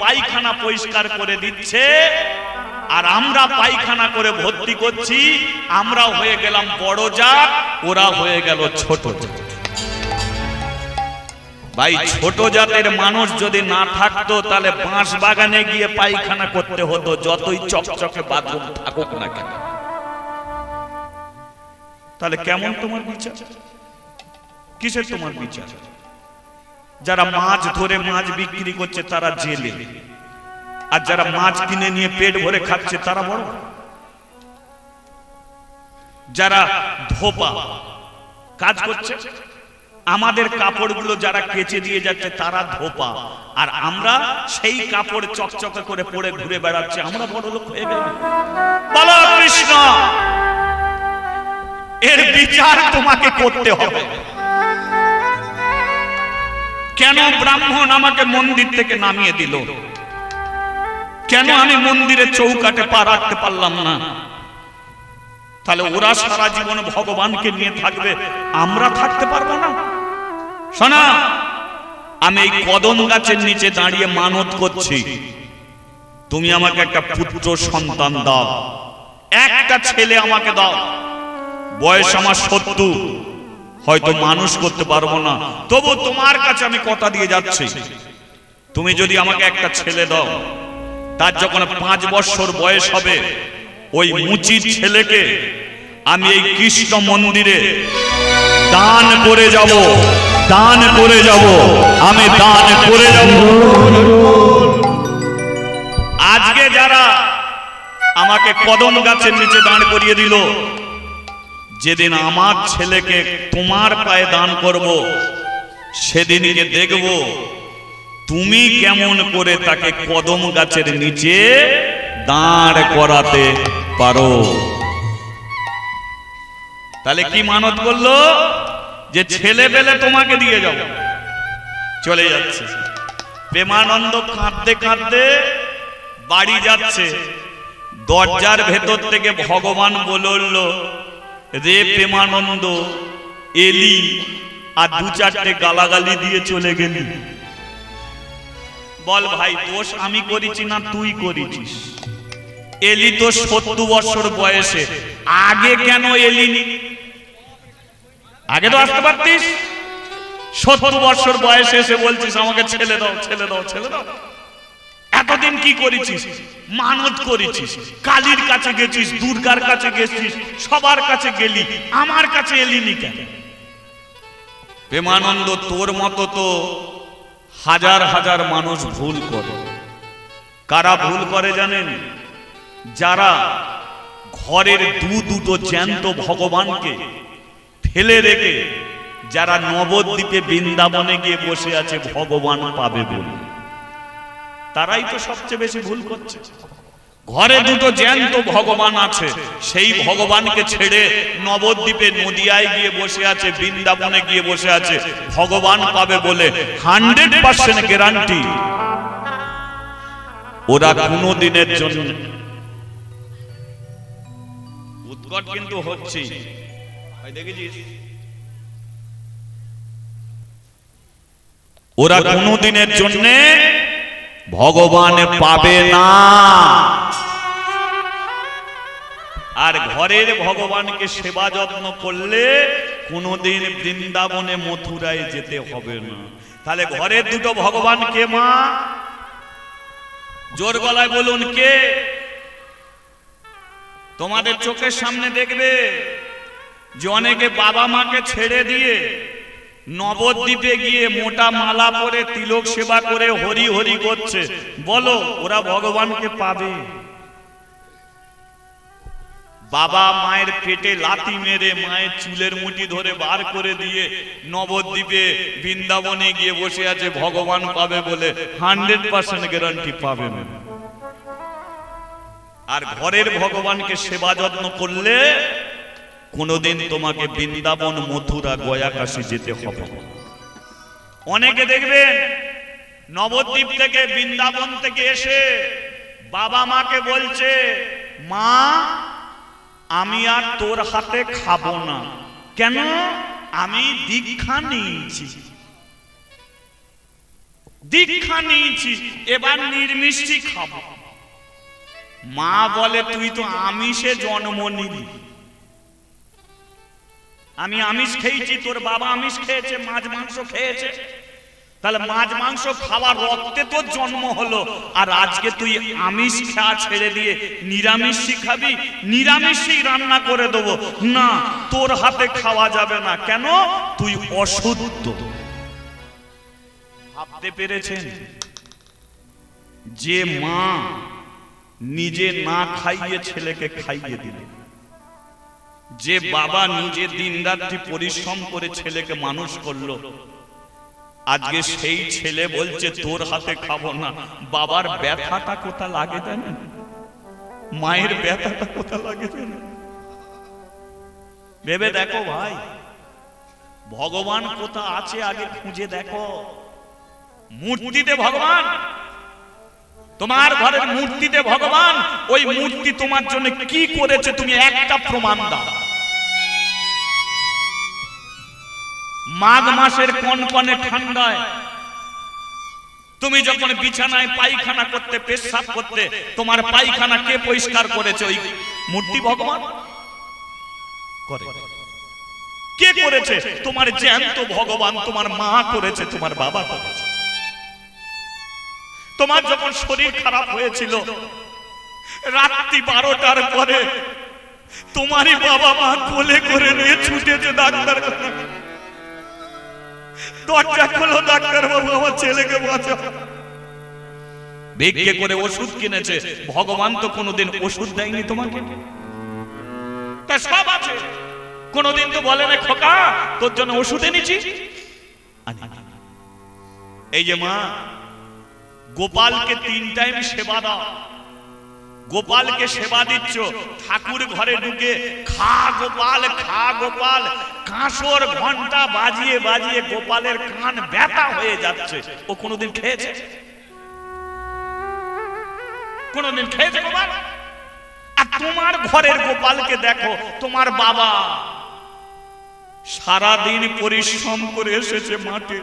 পায়খানা পরিষ্কার করে দিচ্ছে। আর আমরা পায়খানা করে ভর্তি করছি। আমরা হয়ে গেলাম বড় জাত, ওরা হয়ে গেল ছোট জাত। ভাই, ছোট জাতের মানুষ যদি না থাকতো, তাহলে বাঁশ বাগানে গিয়ে পায়খানা করতে হতো, যতই চকচকে বাথরুম থাকুক না কেন। তাহলে কেমন তোমার বিচার? কিসের তোমার বিচার? যারা মাছ ধরে মাছ বিক্রি করছে, তারা জেলে। আর যারা মাছ কিনে নিয়ে পেট ভরে খাচ্ছে, তারা বড়। যারা ধোপা কাজ করছে, আমাদের কাপড়গুলো যারা কেচে দিয়ে যাচ্ছে, তারা ধোপা। আর আমরা সেই কাপড় চকচকে করে পরে ঘুরে বেড়াচ্ছি, আমরা বড় লোক হয়ে গেল বলো কৃষ্ণ, এর বিচার তোমাকে করতে হবে। কেন ব্রাহ্মণ আমাকে মন্দির থেকে নামিয়ে দিল? কেন আমি মন্দিরে চৌকাটে পা রাখতে পারলাম না? তাহলে ওরা সারা জীবন ভগবানকে নিয়ে থাকবে, আমরা থাকতে পারব না? শোনা, আমি এই কদম গাছের নিচে দাঁড়িয়ে মানত করছি। তুমি আমাকে একটা পুত্র সন্তান দাও। একটা ছেলে আমাকে দাও। বয়স আমার সত্তর। হয়তো মানুষ করতে পারব না। তবু তোমার কাছে আমি কথা দিয়ে যাচ্ছি। তুমি যদি আমাকে একটা ছেলে দাও, তার যখন পাঁচ বছর বয়স হবে, ওই মুচির ছেলেকে আমি এই কৃষ্ণ মন্দিরে দান করে যাব, দান করে যাব, আমি দান করে যাব। আজকে যারা আমাকে কদম গাছের নিচে দাঁড় করিয়ে দিল যেদিন আমার ছেলেকে তোমার পায়ে দান করব, সেদিনকে দেখব, তুমি কেমন করে তাকে কদম গাছের নিচে দাঁড় করাতে পারো। তাহলে কি মানত করল? যে ছেলে পেলে তোমাকে দিয়ে যাও চলে যাচ্ছে। প্রেমানন্দ কাঁদতে কাঁদতে বাড়ি যাচ্ছে। দরজার ভেতর থেকে ভগবান বলল রে প্রেমানন্দ, এলি আর দু চারটে গালাগালি দিয়ে চলে গেলি। বল ভাই, দোষ আমি করেছি না তুই করেছিস? এলি তো সত্তর বছর বয়সে, আগে কেন এলিনি আগে তো আসতে পারতিস? সত্তর বছর বয়সে এসে বলছিস, আমাকে ছেলে দাও ছেলে দাও ছেলে দাও। এতদিন কি করেছিস? মানত করেছিস। কালীর কাছে গেছিস, দুর্গার কাছে গেছিস, সবার কাছে গেলি, আমার কাছে এলিনি কেন? প্রেমানন্দ, তোর মতো তো হাজার হাজার মানুষ ভুল করে। কারা ভুল করে জানেন? যারা ঘরের দু দুটো জ্যান্ত ভগবানকে ফেলে রেখে, যারা নবদ্বীপে বৃন্দাবনে গিয়ে বসে আছে, ভগবান পাবে বলে। তারাই তো সবচেয়ে বেশি ভুল করছে। ঘরে দুটো জ্যান্ত ভগবান আছে। সেই ভগবানকে ছেড়ে নবদ্বীপে নদিয়ায় গিয়ে বসে আছে, বৃন্দাবনে গিয়ে বসে আছে। ভগবান পাবে বলে হান্ড্রেড পার্সেন্ট গ্যারান্টি। ওরা কোনো দিনের জন্য উৎকট কিন্তু হচ্ছে ওরা কোনো দিনের জন্যে ভগবান পাবে না। আর ঘরের ভগবানকে সেবা যত্ন করলে কোনোদিন বৃন্দাবনে মথুরায় যেতে হবে না। তাহলে ঘরের দুটো ভগবান কে মা? জোর গলায় বলুন কে? তোমাদের চোখের সামনে দেখবে যে অনেকে বাবা মাকে ছেড়ে দিয়ে নবদ্বীপে গিয়ে মোটা মালা পরে তিলক সেবা করে হরি হরি করছে। বলো, ওরা ভগবানকে পাবে? বাবা মায়ের পেটে লাথি মেরে মায়ের চুলের মুঠি ধরে বার করে দিয়ে নবদ্বীপে বৃন্দাবনে গিয়ে বসে আছে, ভগবান পাবে বলে হান্ড্রেড পার্সেন্ট গ্যারান্টি পাবে আর ঘরের ভগবানকে সেবা যত্ন করলে কোনোদিন তোমাকে বৃন্দাবন মথুরা গয়া কাশি যেতে হবে। অনেকে দেখবেন নবদ্বীপ থেকে বৃন্দাবন থেকে এসে বাবা মাকে বলছে, মা, আমি আর তোর হাতে খাব না। কেন? আমি দীক্ষা নিয়েছি। দীক্ষা নিয়েছি, এবার নির্মিষ্টি খাব। মা বলে, তুই তো আমিষে জন্ম নিলি। আমি আমিষ খেয়েছি তোর বাবা আমিষ খেয়েছে মাছ মাংস খেয়েছে। তাহলে মাছ মাংস খাওয়ার রক্তে তোর জন্ম হলো। আর আজকে তুই আমিষ খাওয়া ছেড়ে দিয়ে নিরামিষই খাবি নিরামিষই রান্না করে দেবো। না তোর হাতে খাওয়া যাবে না। কেন? তুই অশুদ্ধ। ভাবতে পেরেছেন? যে মা নিজে না খাইয়ে ছেলেকে খাইয়ে দিল যে বাবা নিজে দিনরাত্রি পরিশ্রম করে ছেলেকে মানুষ করল, আজকে সেই ছেলে বলছে, তোর হাতে খাব না। বাবার ব্যথাটা কোথা লাগে জানেন? মায়ের ব্যথাটা কোথা লাগে জানেন? ভেবে দেখো ভাই, ভগবান কোথা আছে আগে খুঁজে দেখো। মূর্তিতে ভগবান, তোমার ঘরের মূর্তিতে ভগবান, ওই মূর্তি তোমার জন্য কি করেছে তুমি একটা প্রমাণ দাও। মাঘ মাসের কনকনে ঠান্ডায়? তুমি যখন বিছানায় পায়খানা করতে, পেশাব করতে, তোমার পায়খানা কে পরিষ্কার করেছে ওই মূর্তি ভগবান? করে। কে করেছে? তোমার জ্যান্ত ভগবান, তোমার মা করেছে, তোমার বাবা করেছে। তোমার যখন শরীর খারাপ হয়েছিল, রাত্রি বারোটার পরে তোমারই বাবা মা কোলে করে নিয়ে ছুটেছে ডাক্তার দরজা খোলো ডাক্তার বাবু আমার ছেলেকে ভিক্ষে করে ওষুধ কিনেছে। ভগবান তো কোনোদিন ওষুধ দেয়নি তোমাকে? সব আছে। কোনোদিন তো বলে না, খোকা, তোর জন্য ওষুধ এনেছি। এই যে মা, গোপালকে তিন টাইম সেবা দাও। গোপালকে সেবা দিচ্ছ। ঠাকুর ঘরে ঢুকে খা গোপাল খা গোপাল। কাঁসর ঘণ্টা বাজিয়ে বাজিয়ে গোপালের কান ব্যথা হয়ে যাচ্ছে। ও কোনোদিন খেয়েছে? কোনোদিন খেয়েছে গোপাল? আর তোমার ঘরের গোপালকে দেখো, তোমার বাবা সারাদিন পরিশ্রম করে এসেছে মাঠে।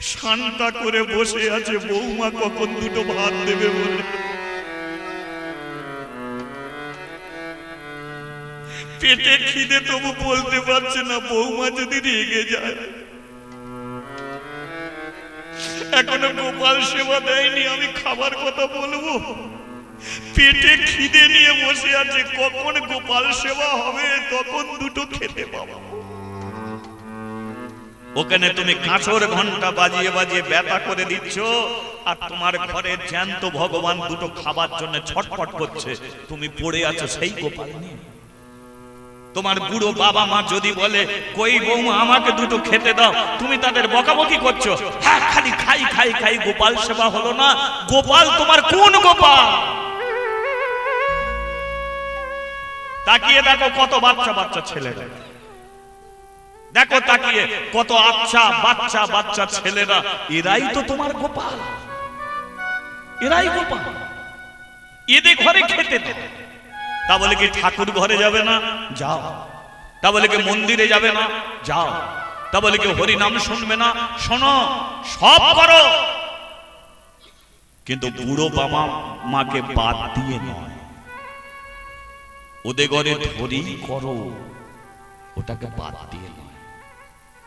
শান্তা করে বসে আছে। বৌমা কখন দুটো ভাত দেবে বলে? পেটে খিদে তবু বলতে পারছে না, বৌমা যদি রেগে যায়। এখনও গোপাল সেবা দেয়নি, আমি খাবার কথা বলব। পেটে খিদে নিয়ে বসে আছে, কখন গোপাল সেবা হবে, তখন দুটো খেতে পাবো। ওখানে তুমি কাঁচর ঘণ্টা বাজিয়ে বাজিয়ে ব্যথা করে দিচ্ছ, আর তোমার ঘরে জ্যান্ত ভগবান দুটো খাবার জন্য ছটফট করছে। তুমি পড়ে আছো সেই গোপাল নিয়ে। তোমার বুড়ো বাবা মা যদি বলে, কই বৌমা, আমাকে দুটো খেতে দাও। তুমি তাদের বকাবকি করছ। হ্যাঁ খালি খাই খাই খাই, গোপাল সেবা হলো না। গোপাল তোমার কোন গোপাল? তাকিয়ে দেখো কত বাচ্চা বাচ্চা ছেলেরা। দেখো তাকিয়ে কত আচ্ছা বাচ্চা বাচ্চা ছেলেরা। এরাই তো তোমার গোপাল। এরাই গোপাল। এদের ঘরে খেতে দাও তা বলে কি ঠাকুর ঘরে যাবে না? যাও। তা বলে কি মন্দিরে যাবে না? যাও। তা বলে কি হরি নাম শুনবে না? শোনো, সব করো। কিন্তু বুড়ো বাবা মাকে বাদ দিয়ে নয়। ওদের ঘরে ধরি করো, ওটাকে বাদ দিয়ে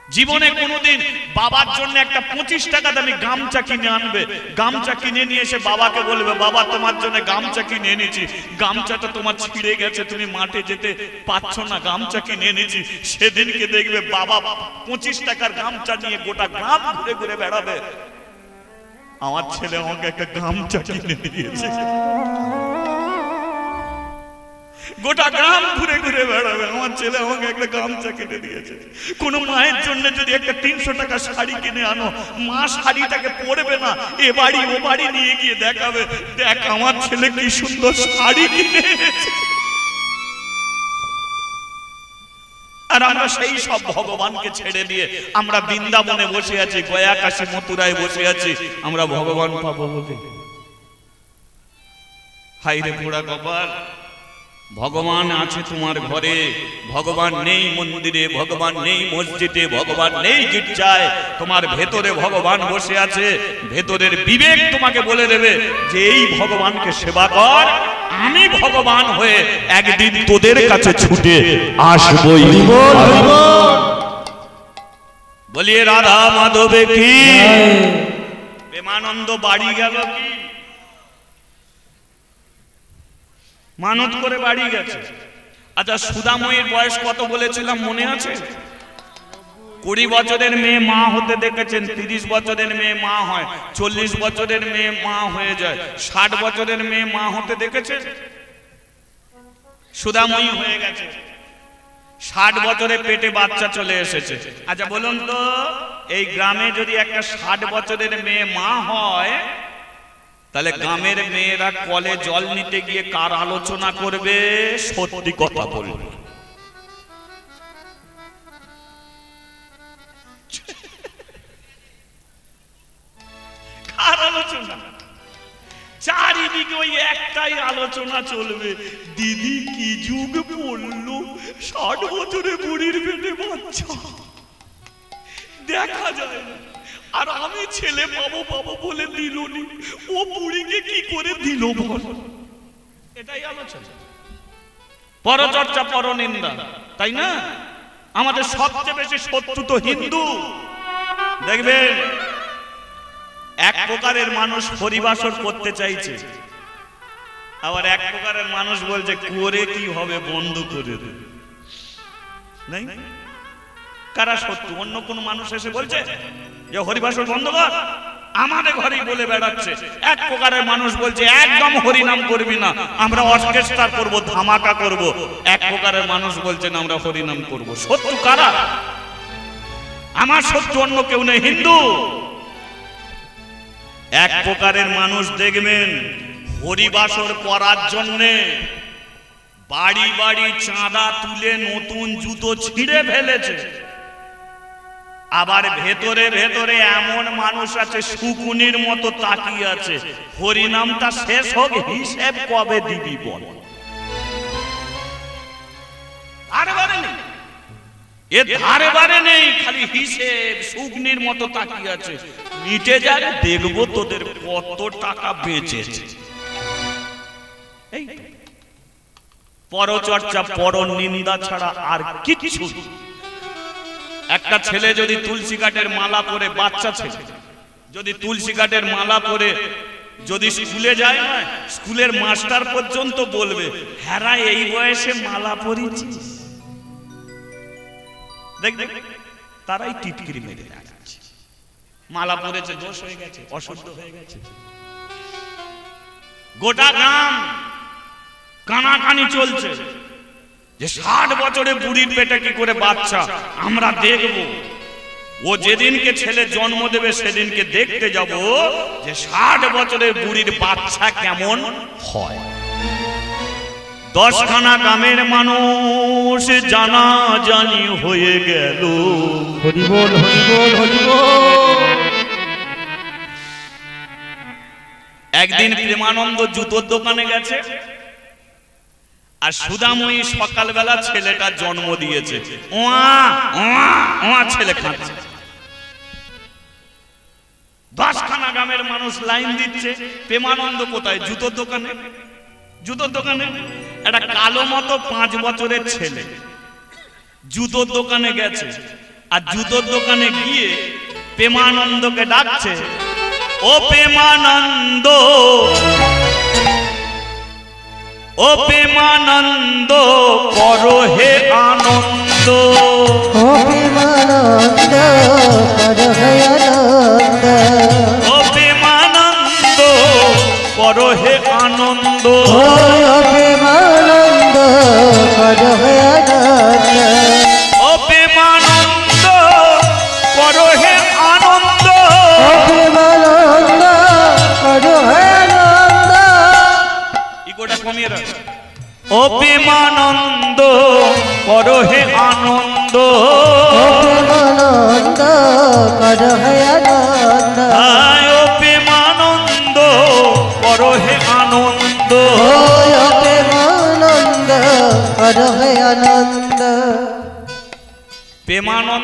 জীবনে কোনোদিন বাবার জন্য একটা পঁচিশ টাকা দামি গামচা কিনে আনবে। গামচা কিনে নিয়ে এসে বাবাকে বলবে বাবা তোমার জন্য গামচা কিনে এনেছি। গামচাটা তোমার ছিঁড়ে গেছে তুমি মাঠে যেতে পাচ্ছ না গামচা কিনে এনেছি। সেদিনকে দেখবে বাবা পঁচিশ টাকার গামচা নিয়ে গোটা গ্রাম ঘুরে ঘুরে বেড়াবে। আমার ছেলে আমাকে একটা গামচা কিনে দিয়েছে। গোটা গ্রাম ঘুরে ঘুরে বেড়াবে। আমার ছেলে আমাকে একটা গামছা কেটে দিয়েছে। কোন মায়ের জন্য যদি একটা তিনশো টাকা শাড়ি কিনে আনো, মা শাড়িটাকে পরবে না, এ বাড়ি ও বাড়ি নিয়ে গিয়ে দেখাবে, দেখ আমার ছেলে কি সুন্দর শাড়ি কিনে আর আমরা সেই সব ভগবানকে ছেড়ে দিয়ে আমরা বৃন্দাবনে বসে আছি গয়া কাশী মথুরায় বসে আছি, আমরা ভগবান পাবো বলে হাই রে পোড়া কপাল। ভগবান আছে তোমার ঘরে ভগবান নেই মন্দিরে ভগবান নেই মসজিদে ভগবান নেই গির্জায়। তোমার ভেতরে ভগবান বসে আছে ভেতরের বিবেক তোমাকে বলে দেবে যে এই ভগবানকে সেবা কর আমি ভগবান হয়ে একদিন তোদের কাছে ছুটে আসবই বলিয়ে রাধা মাধবে কি? প্রেমানন্দ বাড়ি গেল কি? মানত করে বাড়ি গেছে। আচ্ছা সুদাময়ীর বয়স কত বলেছিলাম মনে আছে? কুড়ি বছরের মেয়ে মা হতে দেখেছেন, তিরিশ বছরের মেয়ে মা হয়, চল্লিশ বছরের মেয়ে মা হয়ে যায়, ষাট বছরের মেয়ে মা হতে দেখেছেন? সুদাময়ী হয়ে গেছে। ষাট বছরে পেটে বাচ্চা চলে এসেছে। আচ্ছা বলুন তো, এই গ্রামে যদি একটা ষাট বছরের মেয়ে মা হয় তাহলে গ্রামের মেয়েরা কলে জল নিতে গিয়ে কার আলোচনা করবে? সত্যি কথা বলবে। আলোচনা? চারিদিকে ওই একটাই আলোচনা চলবে। দিদি বছরে বুড়ির দেখা যায় না। আর আমি ছেলে পাবো পাবো বলে দিল নি ও বুড়িকে কি করে দিল বল? এটাই আলোচনা। পরচর্চা, পরনিন্দা, তাই না? আমাদের সবচেয়ে বেশি শত্রু তো হিন্দু। দেখবেন এক প্রকারের মানুষ পরিবাসন করতে চাইছে। আবার এক প্রকারের মানুষ বলছে, করে কি হবে বন্ধ করে কারা শত্রু? অন্য কোন মানুষ এসে বলছে যে হরিবাসন বন্ধ কর আমাদের ঘরেই বলে বেড়াচ্ছে, এক প্রকারের মানুষ বলছে, একদম হরিনাম করবি না, আমরা অর্কেস্ট্রা করব, ধামাকা করব। এক প্রকারের মানুষ বলছেন আমরা হরিনাম করব। সত্য কারা? আমার সত্য অন্য কেউ নেই, হিন্দু। এক প্রকারের মানুষ দেখবেন, হরিবাসর করার জন্যে বাড়ি বাড়ি চাঁদা তুলে নতুন জুতো ছিঁড়ে ফেলেছে। আবার ভেতরে ভেতরে এমন মানুষ আছে, শুকুনির মতো তাকিয়ে আছে। হরিনামটা শেষ হোক, হিসেব কবে দিবি বল। এ বারে নেই, খালি হিসেব মতো তাকিয়ে আছে। মিটে দেখব তোদের কত টাকা বেঁচেছে। পরচর্চা পর নিন্দা ছাড়া আর নেই। একটা ছেলে যদি তুলসী কাঠের মালা পরে বাচ্চা ছেলে, যদি তুলসী কাঠের মালা পরে যদি স্কুলে যায়, স্কুলের মাস্টার পর্যন্ত বলবে হ্যাঁ এই বয়সে মালা পরিছিস দেখ তারাই টিটকিরি মেরে দেখাচ্ছে মালা পরেছে, দোষ হয়ে গেছে, অশুদ্ধ হয়ে গেছে। গোটা গ্রাম কানাকানি চলছে। যে ষাট বছরে বুড়ির পেটে কি করে বাচ্চা? আমরা দেখব। ও যেদিনকে ছেলে জন্ম দেবে সেদিনকে দেখতে যাব যে ষাট বছরের বুড়ির বাচ্চা কেমন হয়। দশখানা গ্রামের মানুষ জানা জানি হয়ে গেল। হরিবল হরিবল হরিবল। একদিন প্রেমানন্দ জুতোর দোকানে গেছে। আর সুদাময়ী সকালবেলা ছেলেটা জন্ম দিয়েছে। ওয়া ওয়া ওয়া ছেলে খাচ্ছে দশখানা গ্রামের মানুষ লাইন দিচ্ছে। প্রেমানন্দ কোথায়? জুতোর দোকানে। জুতোর দোকানে। একটা কালো মতো পাঁচ বছরের ছেলে। জুতোর দোকানে গেছে। আর জুতোর দোকানে গিয়ে প্রেমানন্দকে ডাকছে ও প্রেমানন্দ ও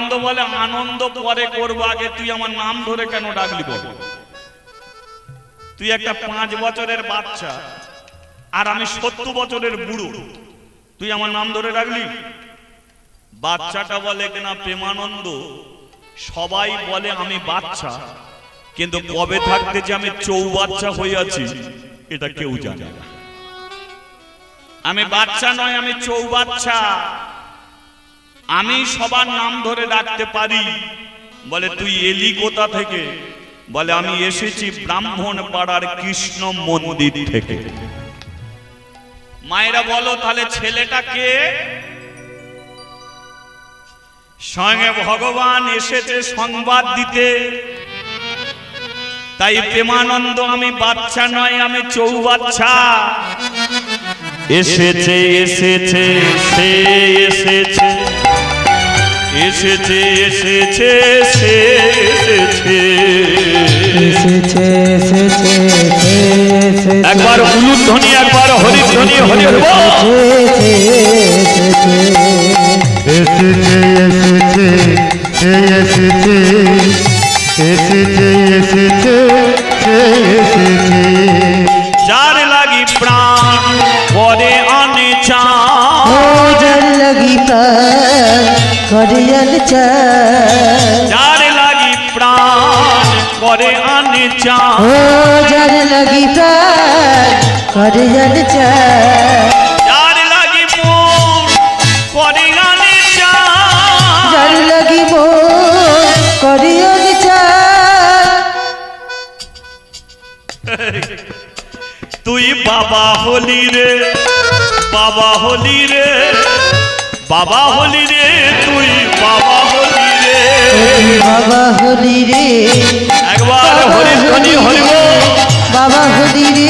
প্রেমানন্দ বলে, আনন্দ পরে করব আগে। তুই আমার নাম ধরে কেন ডাকলি বল? তুই একটা পাঁচ বছরের বাচ্চা, আর আমি সত্তর বছরের বুড়ো। তুই আমার নাম ধরে ডাকলি? বাচ্চাটা বলে, কিনা প্রেমানন্দ, সবাই বলে আমি বাচ্চা, কিন্তু কবে থাকতে যে আমি চৌবাচ্চা হয়ে আছি, এটা কেউ জানে না। আমি বাচ্চা নয়, আমি চৌবাচ্চা আমি সবার নাম ধরে ডাকতে পারি। বলে তুই এলি কোথা থেকে? বলে আমি এসেছি ব্রাহ্মণ পাড়ার কৃষ্ণ মন্দির থেকে। মায়েরা বলো তাহলে ছেলেটা কে? স্বয়ং ভগবান এসেছে সংবাদ দিতে। তাই প্রেমানন্দ আমি বাচ্চা নয় আমি চৌবাচ্চা এসেছে এসেছে সে এসেছে। এসেছে এসেছে সে এসেছে। এসেছে এসেছে এসেছে। একবার উলুর ধ্বনি একবার হরির ধ্বনি হরি হরি এসেছে এসেছে এসেছে এসেছে সে এসেছে এসেছে। যার লাগি প্রাণ পরে আনে চান ও জল লাগি প্রাণ করিয়ন চান যার লাগি মন পরে আনে চান জল লাগি মো করিয়ন চান তুই বাবা হলি রে বাবা হলি রে বাবা হলি রে তুই বাবা হলি রে। একবার হরি ধ্বনি হরি বাবা হলি রে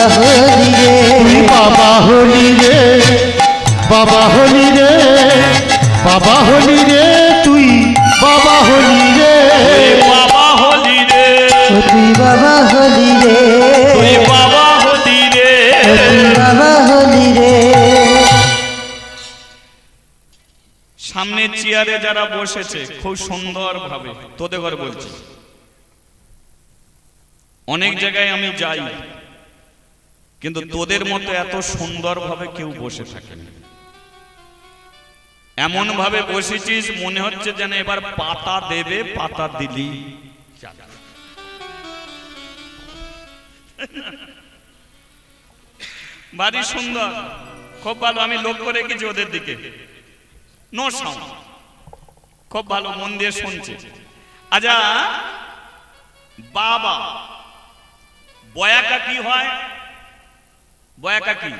তুই বাবা হলি রে। বাবা হলি রে বাবা হলি রে বাবা হলি রে। সামনে চেয়ারে যারা বসেছে, খুব সুন্দর ভাবে তোদের ঘরে বলছি। অনেক জায়গায় আমি যাই, কিন্তু তোদের মতো এত সুন্দর ভাবে কেউ বসে থাকে না। এমন ভাবে বসেছিস, মনে হচ্ছে যেন এবার পাতা দেবে, পাতা দিলি। ভারী সুন্দর, খুব ভালো, আমি লক্ষ্য রেখেছি ওদের দিকে। নো সাউন্ড খুব ভালো মন দিয়ে শুনছে। আচ্ছা বাবা, বয়াকা কি হয়? বয়াকা কি?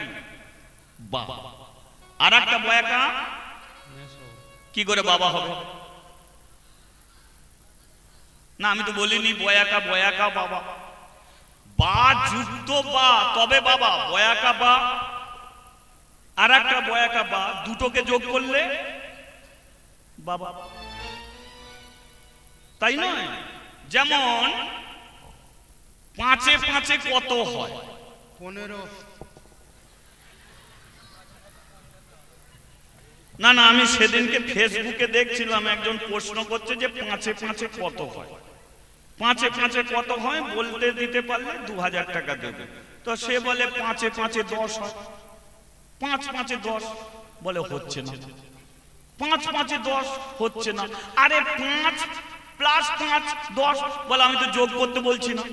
বাবা আর একটা বয়াকা? কি করে বাবা হবে? না, আমি তো বলিনি বয়াকা বয়াকা, বাবা। বা যুক্ত বা, তবে বাবা, বয়াকা বা। আর একটা বয়াকা বা, দুটোকে যোগ করলে বাবা। তাই নয়? যেমন পাঁচে পাঁচে কত হয়? পনেরো। না না আমি সেদিনকে ফেসবুকে দেখছিলাম একজন প্রশ্ন করছে যে পাঁচে পাঁচে কত হয়? পাঁচে পাঁচে কত হয় বলতে দিতে পারলে দু হাজার টাকা দেবে। তো সে বলে পাঁচে পাঁচে দশ হয়। পাঁচ পাঁচে দশ। বলে হচ্ছে না। পাঁচ পাঁচে দশ হচ্ছে না। আরে পাঁচ প্লাস পাঁচ দশ, বলে আমি তো যোগ করতে বলছি না।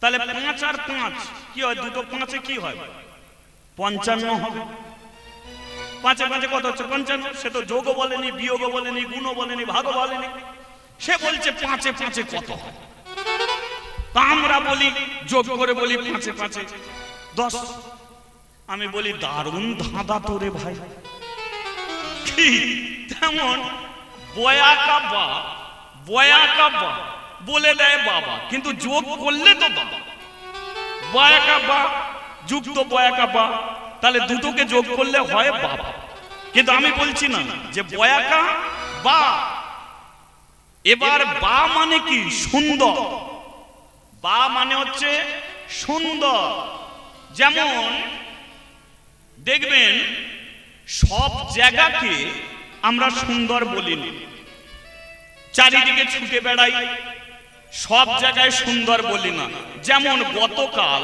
তাহলে পাঁচ আর পাঁচ, কি হয়? দুটো পাঁচে কি হয়? পঞ্চান্ন হবে। পাঁচে পাঁচে কত হচ্ছে? পঞ্চান্ন। সে তো যোগও বলেনি, বিয়োগও বলেনি, গুণও বলেনি, ভাগও বলেনি। সে বলছে পাঁচে পাঁচে কত হয়? তা আমরা বলি, যোগ করে বলি পাঁচে পাঁচে। দশ। আমি বলি, দারুণ ধাঁধা তোরে ভাই। কি? তেমন। বয়াকা বা বয়াকা বা বলে দেয় বাবা, কিন্তু যোগ করলে তো বাবা। বয়াকা বা যুক্ত তাহলে দুটোকে যোগ করলে হয় বাবা। কিন্তু আমি বলছি না যে বয়াকা বা। এবার বা মানে কি? সুন্দর। বা মানে হচ্ছে সুন্দর। যেমন, দেখবেন সব জায়গাকে আমরা সুন্দর বলিনি। চারিদিকে ছুটে বেড়াই, সব জায়গায় সুন্দর বলি না। যেমন গতকাল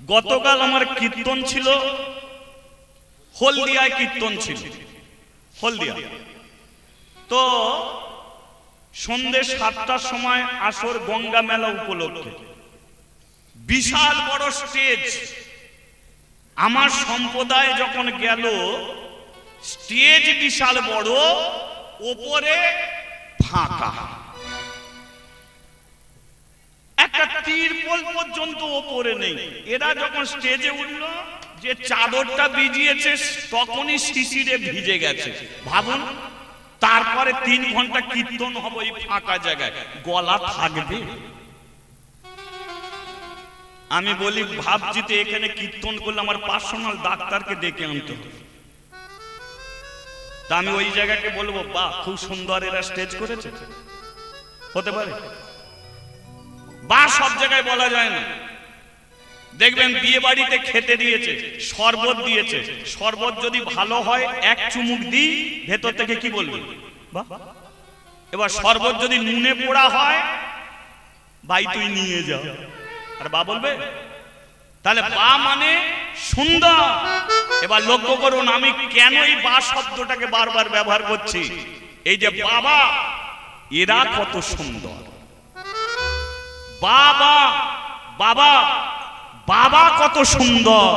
গতকাল আমার কীর্তন ছিল, হলদিয়ায় কীর্তন ছিল, হলদিয়া। তো সন্ধে সাতটার সময় আসর গঙ্গা মেলা উপলক্ষে বিশাল বড় স্টেজ আমার সম্প্রদায় যখন গেল, স্টেজ বিশাল বড়, ওপরে ফাঁকা। একটা তিরপল পর্যন্ত ওপরে নেই। এরা যখন স্টেজে উঠল, যে চাদরটা ভিজিয়েছে, তখনই শিশিরে ভিজে গেছে। ভাবুন, তারপরে তিন ঘণ্টা কীর্তন হবে ওই ফাঁকা জায়গায়। গলা থাকবে। আমি বলি, ভাবছি তো এখানে কীর্তন করলে আমার পার্সোনাল ডাক্তারকে ডেকে আনতে হবে। তা আমি ওই জায়গাকে বলব, বাহ, খুব সুন্দর এরা স্টেজ করেছে। হতে পারে। বা সব জায়গায় বলা যায় না। দেখবেন বিয়ে বাড়িতে খেতে দিয়েছে, শরবত দিয়েছে। শরবত যদি ভালো হয়, এক চুমুক দিই, ভেতর থেকে কি বলবে। এবার শরবত যদি নুনে পোড়া হয়, ভাই তুই নিয়ে যা। আর বা বলবে? তাহলে বা মানে সুন্দর। এবার লক্ষ্য করুন, আমি কেন এই বা শব্দটাকে বারবার ব্যবহার করছি? এই যে বাবা, এরা কত সুন্দর। বাবা বাবা বাবা কত সুন্দর।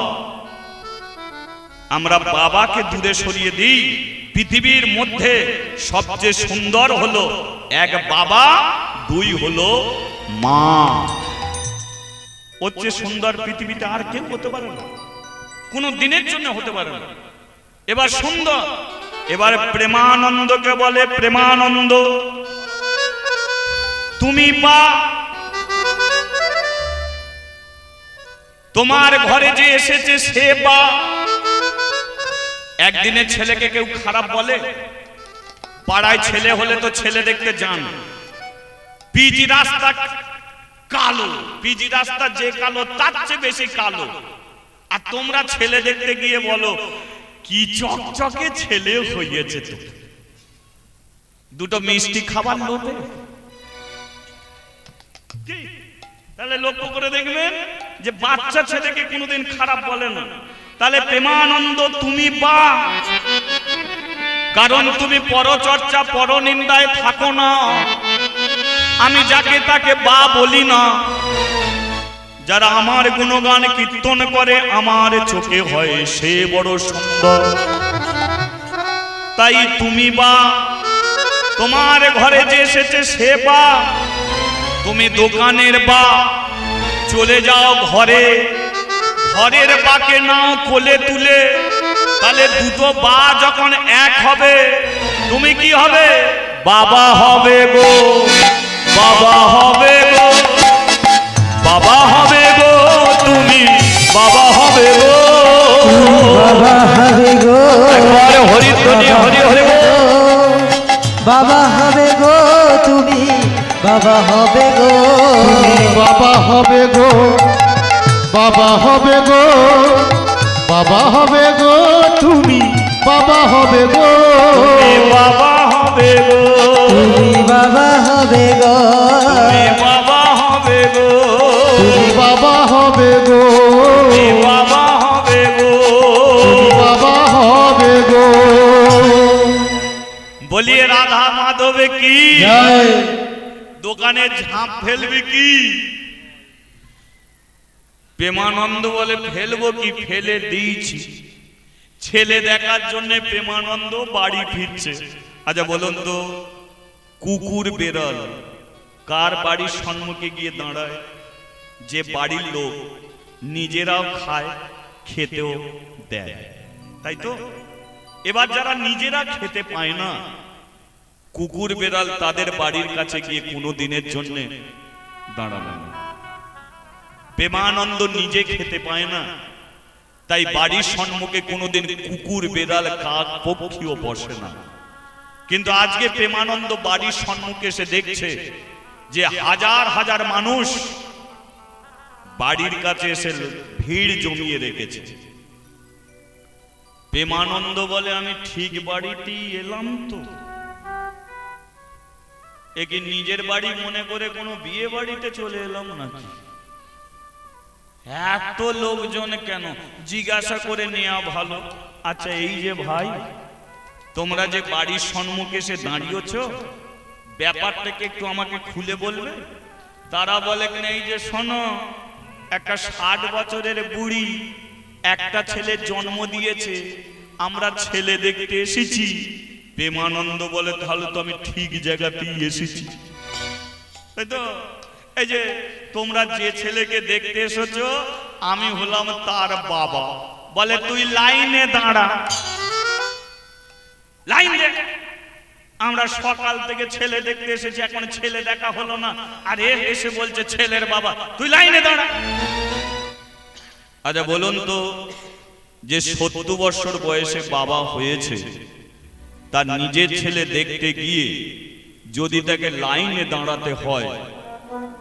আমরা বাবাকে দূরে সরিয়ে দিই। পৃথিবীর মধ্যে সবচেয়ে সুন্দর হলো এক বাবা, দুই হলো মা। হচ্ছে সুন্দর পৃথিবীতে আর কেউ হতে পারে না। কোনো দিনের জন্য হতে পারে না। এবার সুন্দর। এবার প্রেমানন্দকে বলে প্রেমানন্দ। তুমি বা তোমার ঘরে যে এসেছে সে বা একদিনে ছেলেকে কেউ খারাপ বলে, পাড়ায় ছেলে হলে তো ছেলে দেখতে যান পিজি রাস্তা কালো। পিজি রাস্তা যে কালো, তার চেয়ে বেশি কালো। আর তোমরা ছেলে দেখতে গিয়ে বলো, কি চকচকে ছেলে হইয়েছে তো? দুটো মিষ্টি খাবার লোভে তাহলে লক্ষ্য করে দেখবেন যে বাচ্চা ছেলেকে কোনোদিন খারাপ বলে না। তাহলে প্রেমানন্দ, তুমি বা। কারণ তুমি পরচর্চা, পরনিন্দায় থাকো না। আমি যাকে তাকে বা বলি না। যারা আমার গুণগান কীর্তন করে, আমার চোখে হয় সে বড় সুন্দর। তাই তুমি বা, তোমার ঘরে যে এসেছে সে বা, তুমি দোকানের বা, চলে যাও ঘরে। ঘরের বাকে নাও কোলে তুলে, তাহলে দুটো বা যখন এক হবে, তুমি কি হবে? বাবা হবে গো। বাবা হবে গো বাবা হবে গো তুমি বাবা হবে গো বাবা হবে গো একবারে হরি হরি গো বাবা হবে গো তুমি বাবা হবে গো বাবা হবে গো বাবা হবে গো বাবা হবে গো তুমি বাবা হবে গো বাবা হবে গো তুমি বাবা হবে গো। বাবা হবে গো। বাবা হবে গো। বাবা হবে গো। বাবা হবে গো। বলিয়ে রাধা মাধবে কি? দোকানে ঝাঁপ ফেলবি কি? প্রেমানন্দ বলে ফেলব কি? ফেলে দিয়েছি। ছেলে দেখার জন্য প্রেমানন্দ বাড়ি ফিরছে। আচ্ছা বলুন তো। কুকুর বেড়াল, কার বাড়ির সম্মুখে গিয়ে দাঁড়ায়? যে বাড়ির লোক নিজেরাও খায়, খেতেও দেয়। তাই তো? এবার যারা নিজেরা খেতে পায় না, কুকুর বেড়াল তাদের বাড়ির কাছে গিয়ে কোনো দিনের জন্য দাঁড়াবে না। প্রেমানন্দ নিজে খেতে পায় না, তাই বাড়ির সম্মুখে কোনোদিন কুকুর বেড়াল কাক পক্ষীও বসে না। কিন্তু আজকে প্রেমানন্দ বাড়ির সম্মুখে এসে দেখছে যে হাজার হাজার মানুষ বাড়ির কাছে এসে ভিড় জমিয়ে রেখেছে। প্রেমানন্দ বলে, আমি ঠিক বাড়িতেই এলাম তো। একে নিজের বাড়ি মনে করে কোনো বিয়ে বাড়িতে চলে এলাম নাকি? এত লোকজন কেন? জিজ্ঞাসা করে নেওয়া ভালো। আচ্ছা এই যে ভাই তোমরা যে বাড়ির সম্মুখে এসে দাঁড়িয়েছ, ব্যাপারটাকে একটু আমাকে খুলে বলবে? তারা বলে এই যে, শোনো, একটা ষাট বছরের বুড়ি একটা ছেলে জন্ম দিয়েছে, আমরা ছেলে দেখতে এসেছি। প্রেমানন্দ বলে, তাহলে তো আমি ঠিক জায়গাতেই এসেছি। তাই তো? এই যে, তোমরা যে ছেলেকে দেখতে এসেছ, আমি হলাম তার বাবা। বলে, তুই লাইনে দাঁড়া। লাইন দে। আমরা সকাল থেকে ছেলে দেখতে এসেছি, এখন ছেলে দেখা হলো না। আর এ এসে বলছে, ছেলের বাবা, তুই লাইনে দাঁড়া। আচ্ছা বলুন তো, যে সত্তর বছর বয়সে বাবা হয়েছে, তার নিজের ছেলে দেখতে গিয়ে যদি তাকে লাইনে দাঁড়াতে হয়,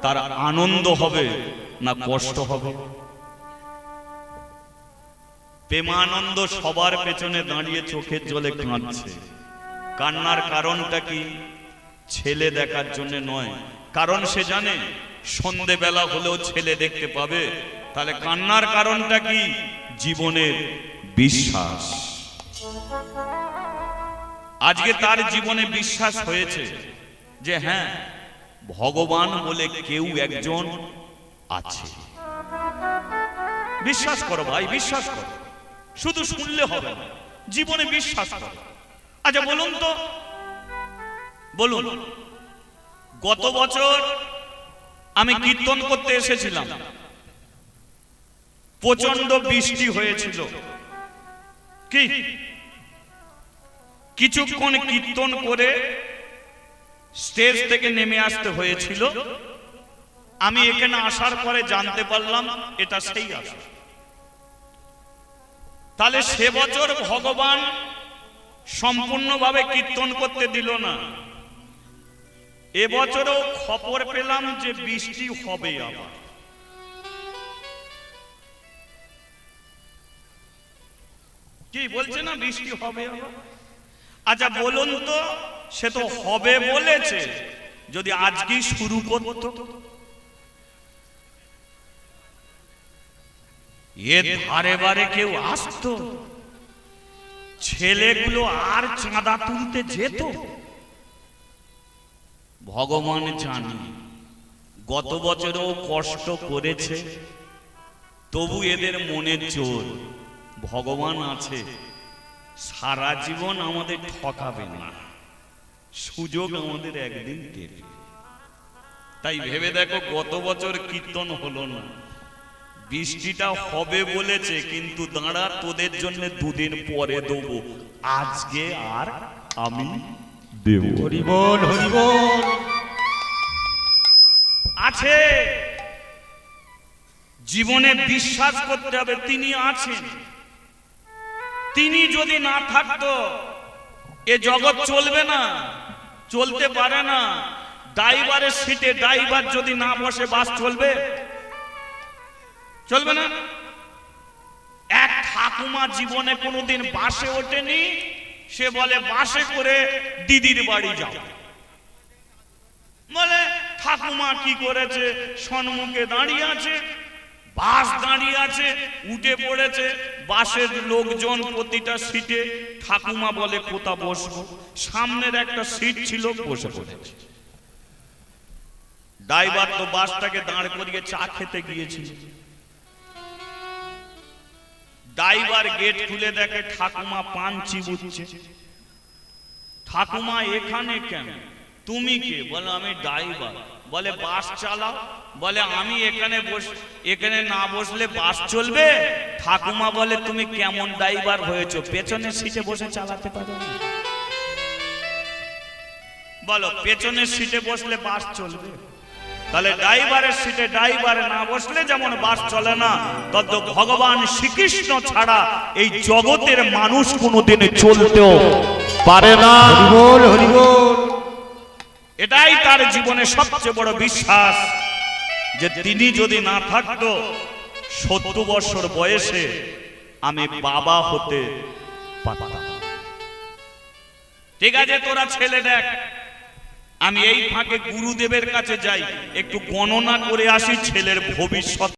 তার আনন্দ হবে না কষ্ট হবে? প্রেমানন্দ সবার পেছনে দাঁড়িয়ে চোখের জলে কাঁদছে। কান্নার কারণটা কি? ছেলে দেখার জন্য নয়। কারণ সে জানে, সন্ধেবেলা হলেও ছেলে দেখতে পাবে। তাহলে কান্নার কারণটা কি? জীবনের বিশ্বাস। আজকে তার জীবনে বিশ্বাস হয়েছে যে হ্যাঁ ভগবান বলে কেউ একজন আছে। বিশ্বাস করো ভাই, বিশ্বাস করো। শুধু শুনলে হবে না, জীবনে বিশ্বাস করো। আচ্ছা বলুন তো। বলুন। গত বছর আমি কীর্তন করতে এসেছিলাম। প্রচণ্ড বৃষ্টি হয়েছিল। কি? কিছুক্ষণ কীর্তন করে স্টেজ থেকে নেমে আসতে হয়েছিল। আমি এখানে আসার পরে জানতে পারলাম, এটা সেই আসা তাহলে সে বছর ভগবান সম্পূর্ণভাবে কীর্তন করতে দিল না। এবছরও খবর পেলাম যে বৃষ্টি হবে আবার। কি বলছে না বৃষ্টি হবে আচ্ছা বলুন তো, সে তো হবে বলেছে। যদি আজকেই শুরু করতো। এ বারে কেউ আসতো। ছেলেগুলো আর চাঁদা তুলতে যেত। ভগবান জানি, গত বছরও কষ্ট করেছে, তবু এদের মনের জোর, ভগবান আছে। সারা জীবন আমাদের ঠকাবে না। সুযোগ আমাদের একদিন তাই ভেবে দেখো, গত বছর কীর্তন হলো না। বৃষ্টিটা হবে বলেছে কিন্তু দাঁড়া তোদের জন্য দুদিন পরে দেবো। আজকে আর আমি দেব। হরিবল হরিবল। আছে। জীবনে বিশ্বাস করতে হবে তিনি আছেন। তিনি যদি না থাকতো এ জগৎ চলবে না চলতে পারে না। ড্রাইভারের সিটে ড্রাইভার যদি না বসে বাস চলবে? চলবে না। এক ঠাকুমা জীবনে কোনোদিন বাসে ওঠেনি, সে বলে, বাসে করে দিদির বাড়ি যাও। বলে, ঠাকুমা কি করেছে? সন্মুখে দাঁড়িয়ে আছে, বাস দাঁড়িয়ে আছে, উঠে পড়েছে। বাসের লোকজন প্রতিটা সিটে ঠাকুমা বলে, কোথা বসবো? সামনের একটা সিট ছিল, বসে পড়েছে। ড্রাইভার তো বাসটাকে দাঁড় করিয়ে চা খেতে গিয়েছিল। ড্রাইভার গেট খুলে দেখে ঠাকুমা পান চিবুচ্ছে ঠাকুমা, এখানে কেন? তুমি কে? বলে, আমি ড্রাইভার বলে, বাস চালাও। বলে, আমি এখানে বস, এখানে না বসলে বাস চলবে? ঠাকুমা বলে, তুমি কেমন ড্রাইভার হয়েছো? পেছনের সিটে বসে চালাতে পারো বলো, পেছনের সিটে বসলে বাস চলবে? তাহলে ড্রাইভারের সিটে ড্রাইভার না বসলে যেমন বাস চলে না তত ভগবান শ্রীকৃষ্ণ ছাড়া এই জগতের মানুষ কোনোদিনে চলতেও পারে না। হরিবল হরিবল। এটাই তার জীবনে সবচেয়ে বড় বিশ্বাস যে তিনি যদি না থাকতো সত্তর বছর বয়সে আমি বাবা হতে পারতাম। ঠিক আছে তোরা ছেলে দেখ। আমি এই ফাঁকে গুরুদেবের কাছে যাই একটু গণনা করে আসি ছেলের ভবিষ্যৎ